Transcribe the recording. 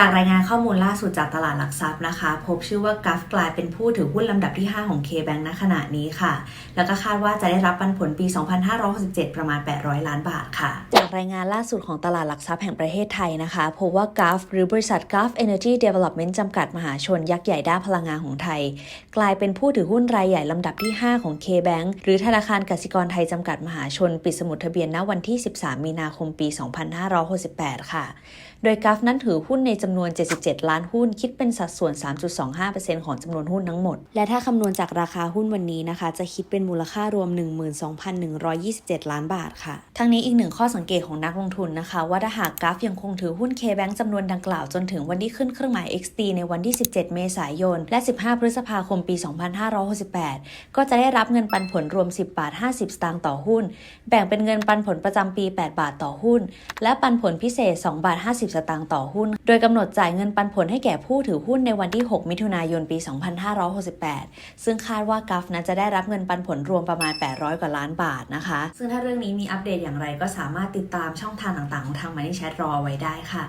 จากรายงานข้อมูลล่าสุดจากตลาดหลักทรัพย์นะคะ พบชื่อว่ากัฟกลายเป็นผู้ถือหุ้นลำดับที่ 5 ของ K-Bank ณขณะนี้ค่ะ แล้วก็คาดว่าจะได้รับปันผลปี 2567 ประมาณ 800 ล้านบาทค่ะ จากรายงานล่าสุดของตลาดหลักทรัพย์แห่งประเทศไทยนะคะพบว่า GAF หรือบริษัท GAF Energy Development จำกัดมหาชนยักษ์ใหญ่ด้านพลังงานของไทย กลายเป็นผู้ถือหุ้นรายใหญ่ลำดับที่ 5 ของ K-Bank หรือธนาคารกสิกรไทยจำกัดมหาชน ปิดสมุดทะเบียนณวันที่ 13 มีนาคมปี 2568 ค่ะ โดยกัฟนั้นถือหุ้นในจำำนวน 77 ล้านหุ้น คิดเป็นสัดส่วน 3.25%ของจำนวนหุ้นทั้งหมด และถ้าคำนวณจากราคาหุ้นวันนี้นะคะ จะคิดเป็นมูลค่ารวม 12,127 ล้านบาทค่ะ ทั้งนี้อีกหนึ่งข้อสังเกตของนักลงทุนนะคะ ว่าถ้าหากกัฟยังคงถือหุ้น K-Bank จำนวนดังกล่าวจนถึงวันที่ขึ้นเครื่องหมาย XD ในวันที่ 17 เมษายน และ 15 พฤษภาคม ปี 2568 ก็จะได้รับเงินปันผลรวม 10 บาท 50 สตางค์ต่อหุ้น แบ่งเป็นเงินปันผลประจำปี 8 บาทต่อหุ้น และปันผลพิเศษ 2 บาท 50 สตางค์ต่อหุ้น โดยกำหนดนดจ่ายเงินปันผลให้แก่ผู้ถือหุ้นในวันที่ 6 มิถุนายนปี 2568 ซึ่งคาดว่ากัฟนั้นจะได้รับเงินปันผลรวมประมาณ 800 กว่าล้านบาทนะคะ ซึ่งถ้าเรื่องนี้มีอัปเดตอย่างไรก็สามารถติดตามช่องทางต่างๆของทาง Money Chat รอไว้ได้ค่ะ